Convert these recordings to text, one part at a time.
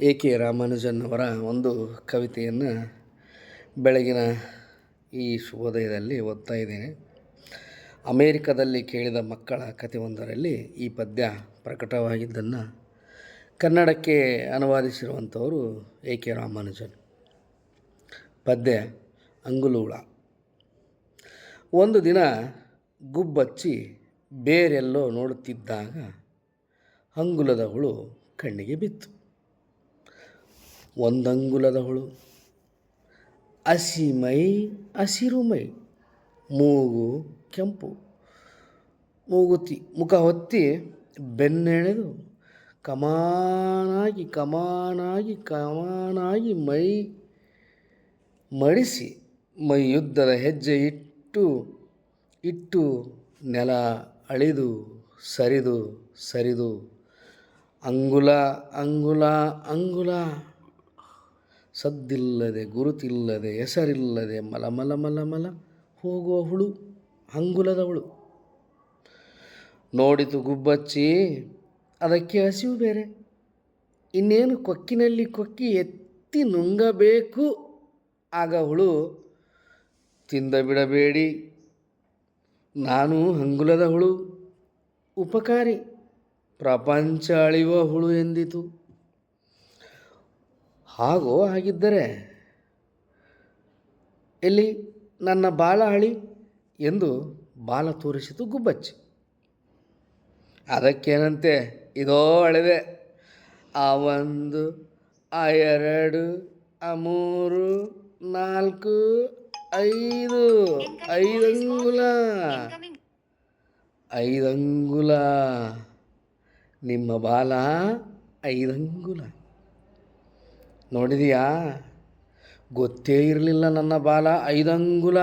A K Ramanujan ಅವರ ಒಂದು ಕವಿತೆಯನ್ನು ಬೆಳಗಿನ ಈ ಶುಭೋದಯದಲ್ಲಿ ಓದ್ತಾ ಇದ್ದೇನೆ. ಅಮೇರಿಕದಲ್ಲಿ ಕೇಳಿದ ಮಕ್ಕಳ ಕಥೆಯೊಂದರಲ್ಲಿ ಈ ಪದ್ಯ ಪ್ರಕಟವಾಗಿದ್ದನ್ನು ಕನ್ನಡಕ್ಕೆ ಅನುವಾದಿಸಿರುವಂಥವರು ಎ ಕೆ ರಾಮಾನುಜನ್. ಪದ್ಯ ಅಂಗುಲೂಳ. ಒಂದು ದಿನ ಗುಬ್ಬಚ್ಚಿ ಬೇರೆಲ್ಲೋ ನೋಡುತ್ತಿದ್ದಾಗ ಅಂಗುಲದ ಹುಳು ಕಣ್ಣಿಗೆ ಬಿತ್ತು. ಒಂದಂಗುಲದ ಹುಳು ಹಸಿ ಮೈ, ಹಸಿರು ಮೈ, ಮೂಗು ಕೆಂಪು. ಮೂಗುತಿ, ಮುಖ ಹೊತ್ತಿ ಬೆನ್ನೆಳೆದು ಕಮಾನಾಗಿ ಕಮಾನಾಗಿ ಕಮಾನಾಗಿ ಮೈ ಮಡಿಸಿ ಮೈ ಯುದ್ಧದ ಹೆಜ್ಜೆ ಇಟ್ಟು ಇಟ್ಟು ನೆಲ ಅಳಿದು, ಸರಿದು ಸರಿದು. ಅಂಗುಲ ಅಂಗುಲ ಅಂಗುಲ. ಸದ್ದಿಲ್ಲದೆ, ಗುರುತಿಲ್ಲದೆ, ಹೆಸರಿಲ್ಲದೆ, ಮಲ ಮಲ ಮಲ ಮಲ ಹೋಗುವ ಹುಳು ಅಂಗುಲದ ಹುಳು ನೋಡಿತು ಗುಬ್ಬಚ್ಚಿ, ಅದಕ್ಕೆ ಹಸಿವು ಬೇರೆ. ಇನ್ನೇನು ಕೊಕ್ಕಿನಲ್ಲಿ ಕೊಕ್ಕಿ ಎತ್ತಿ ನುಂಗಬೇಕು? ಆಗ ಹುಳು ತಿಂದ ಬಿಡಬೇಡಿ. ನಾನು ಅಂಗುಲದ ಹುಳು ಉಪಕಾರಿ, ಪ್ರಪಂಚ ಅಳಿಯುವ ಹುಳು ಎಂದಿತು. ಹಾಗೋ ಹಾಗಿದ್ದರೆ ಎಲ್ಲಿ ನನ್ನ ಬಾಲ ಹಳಿ ಎಂದು ಬಾಲ ತೋರಿಸಿತು ಗುಬ್ಬಚ್ಚಿ. ಅದಕ್ಕೇನಂತೆ? ಇದೋ ಅಳಿದೆ ಆ ಒಂದು, ಆ ಎರಡು, ಆ ಮೂರು, ನಾಲ್ಕು, ಐದು, ಐದಂಗುಲ. ಐದಂಗುಲ. ನಿಮ್ಮ ಬಾಲ ಐದಂಗುಲ. ನೋಡಿದೀಯಾ? ಗೊತ್ತೇ ಇರಲಿಲ್ಲ ನನ್ನ ಬಾಲ. ಐದಂಗುಲ,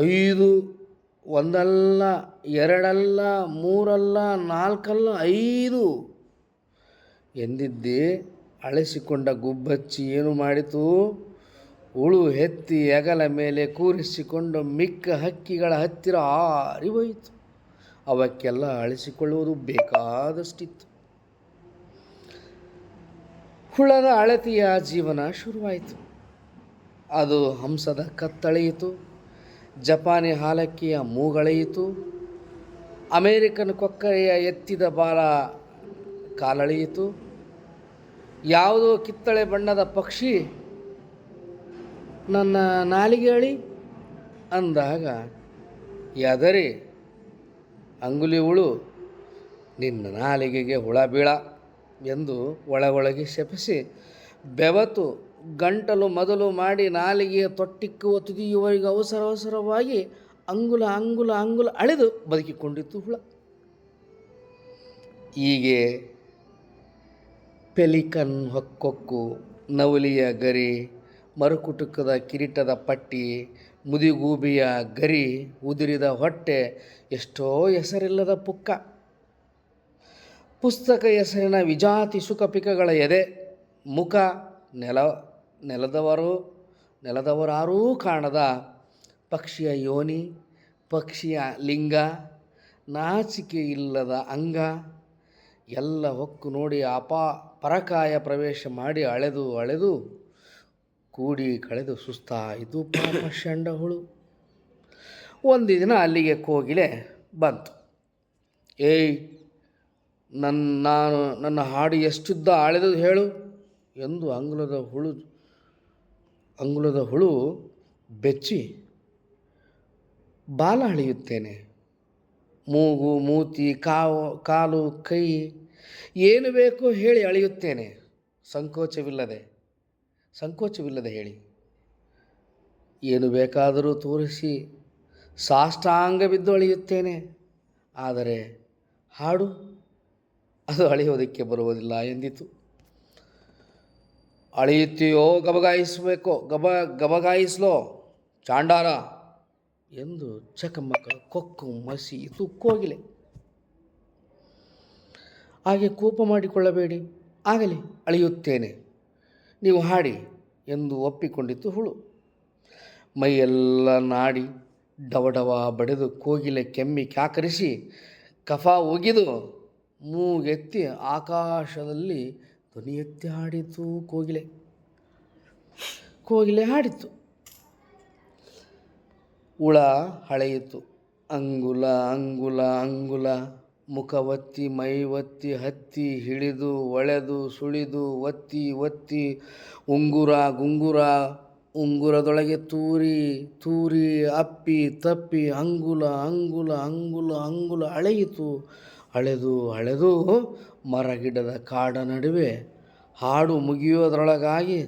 ಐದು, ಒಂದಲ್ಲ, ಎರಡಲ್ಲ, ಮೂರಲ್ಲ, ನಾಲ್ಕಲ್ಲ, ಐದು. ಎಂದಿದ್ದೆ? ಅಳಿಸಿಕೊಂಡ ಗುಬ್ಬಚ್ಚಿ ಏನು ಮಾಡಿತು? ಉಳು ಎತ್ತಿ ಎಗಲ ಮೇಲೆ ಕೂರಿಸಿಕೊಂಡು ಮಿಕ್ಕ ಹಕ್ಕಿಗಳ ಹತ್ತಿರ ಆರಿ ಹೋಯಿತು ಅವಕ್ಕೆಲ್ಲ ಅಳಿಸಿಕೊಳ್ಳುವುದು ಬೇಕಾದಷ್ಟಿತ್ತು. ಹುಳದ ಅಳತೆಯ ಜೀವನ ಶುರುವಾಯಿತು. ಅದು ಹಂಸದ ಕತ್ತಳೆಯಿತು, ಜಪಾನಿ ಹಾಲಕ್ಕಿಯ ಮೂಗಳೆಯಿತು, ಅಮೇರಿಕನ್ ಕೊಕ್ಕರೆಯ ಎತ್ತಿದ ಬಾಲ ಕಾಲಳೆಯಿತು. ಯಾವುದೋ ಕಿತ್ತಳೆ ಬಣ್ಣದ ಪಕ್ಷಿ ನನ್ನ ನಾಲಿಗೆ ಅಳಿ ಅಂದಾಗ ಎದರಿ ಅಂಗುಲಿ ಹುಳು ನಿನ್ನ ನಾಲಿಗೆಗೆ ಹುಳ ಬೀಳ. ಎಂದು ಒಳಗೊಳಗೆ ಶಪಿಸಿ, ಬೆವತು ಗಂಟಲು ಮೊದಲು ಮಾಡಿ ನಾಲಿಗೆಯ ತೊಟ್ಟಿಕ್ಕುವ ತುದಿಯುವರಿಗೆ ಅವಸರ ಅವಸರವಾಗಿ ಅಂಗುಲ ಅಂಗುಲ ಅಂಗುಲ ಅಳೆದು ಬದುಕಿಕೊಂಡಿತ್ತು ಹುಳ. ಹೀಗೆ ಪೆಲಿಕನ್ ಹೊಕ್ಕೊಕ್ಕು, ನವಲಿಯ ಗರಿ, ಮರುಕುಟುಕದ ಕಿರೀಟದ ಪಟ್ಟಿ, ಮುದಿಗೂಬಿಯ ಗರಿ, ಉದುರಿದ ಹೊಟ್ಟೆ, ಎಷ್ಟೋ ಹೆಸರಿಲ್ಲದ ಪುಕ್ಕ. ಪುಸ್ತಕ ಹೆಸರಿನ ವಿಜಾತಿ ಸುಖಪಿಕಗಳ ಎದೆ, ಮುಖ ನೆಲ, ನೆಲದವರು, ನೆಲದವರಾರೂ ಕಾಣದ ಪಕ್ಷಿಯ ಯೋನಿ, ಪಕ್ಷಿಯ ಲಿಂಗ, ನಾಚಿಕೆ ಇಲ್ಲದ ಅಂಗ, ಎಲ್ಲ ಹೊಕ್ಕು ನೋಡಿ ಅಪಾ ಪರಕಾಯ ಪ್ರವೇಶ ಮಾಡಿ ಅಳೆದು ಅಳೆದು ಕೂಡಿ ಕಳೆದು ಸುಸ್ತಾಯಿತು ಪಾಪ ಶಂಡ ಹುಳು ಒಂದು ದಿನ ಅಲ್ಲಿಗೆ ಕೋಗಿಲೆ ಬಂತು. ಏಯ್ ನನ್ನ, ನಾನು, ನನ್ನ ಹಾಡು ಎಷ್ಟುದ್ದ ಅಳೆದು ಹೇಳು. ಎಂದು ಅಂಗುಲದ ಹುಳು ಅಂಗುಲದ ಹುಳು ಬೆಚ್ಚಿ ಬಾಲ ಅಳೆಯುತ್ತೇನೆ. ಮೂಗು, ಮೂತಿ, ಕಾವು, ಕಾಲು, ಕೈ ಏನು ಬೇಕೋ ಹೇಳಿ ಅಳೆಯುತ್ತೇನೆ. ಸಂಕೋಚವಿಲ್ಲದೆ ಸಂಕೋಚವಿಲ್ಲದೆ ಹೇಳಿ. ಏನು ಬೇಕಾದರೂ ತೋರಿಸಿ ಸಾಷ್ಟಾಂಗ ಬಿದ್ದು ಅಳೆಯುತ್ತೇನೆ. ಆದರೆ ಹಾಡು ಅದು ಅಳೆಯೋದಕ್ಕೆ ಬರುವುದಿಲ್ಲ ಎಂದಿತು. ಅಳೆಯುತ್ತೀಯೋ, ಗಬಗಾಯಿಸಬೇಕೋ, ಗಬ, ಗಬಗಾಯಿಸ್ಲೋ ಚಾಂಡಾರ ಎಂದು ಚಕಮಕ ಕೊಕ್ಕು ಮಸಿ ತುಕ್ಕೋಗಿಲೆ ಹಾಗೆ ಕೋಪ ಮಾಡಿಕೊಳ್ಳಬೇಡಿ, ಆಗಲಿ, ಅಳೆಯುತ್ತೇನೆ. ನೀವು ಹಾಡಿ ಎಂದು ಒಪ್ಪಿಕೊಂಡಿತ್ತು ಹುಳು. ಮೈಯೆಲ್ಲ ನಾಡಿ ಡವಡವ ಬಡಿದು ಕೋಗಿಲೆ ಕೆಮ್ಮಿ ಕ್ಯಾಕರಿಸಿ ಕಫ ಒಗೆದು ಮೂಗೆತ್ತಿ ಆಕಾಶದಲ್ಲಿ ಧ್ವನಿ ಎತ್ತಿ ಹಾಡಿತು, ಕೋಗಿಲೆ. ಕೋಗಿಲೆ ಹಾಡಿತು. ಹುಳ ಹಳೆಯಿತು. ಅಂಗುಲ ಅಂಗುಲ ಅಂಗುಲ. ಮುಖವತ್ತಿ ಮೈ ಒತ್ತಿ ಹತ್ತಿ, ಹಿಡಿದು ಒಳೆದು ಸುಳಿದು, ಒತ್ತಿ ಒತ್ತಿ. ಉಂಗುರ, ಗುಂಗುರ, ಉಂಗುರದೊಳಗೆ ತೂರಿ ತೂರಿ, ಅಪ್ಪಿ, ತಪ್ಪಿ, ಅಂಗುಲ ಅಂಗುಲ ಅಂಗುಲ ಅಂಗುಲ ಅಳೆಯಿತು ಅಳೆದು ಅಳೆದು ಮರಗಿಡದ ಕಾಡ ನಡುವೆ ಹಾಡು ಮುಗಿಯೋದ್ರೊಳಗಾಗಿ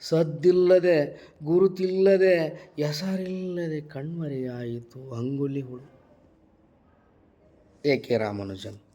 ಸದ್ದಿಲ್ಲದೆ ಗುರುತಿಲ್ಲದೆ ಹೆಸರಿಲ್ಲದೆ ಕಣ್ಮರೆಯಾಯಿತು ಅಂಗುಲಿ ಹುಳು. ಎ ಕೆ ರಾಮಾನುಜನ್.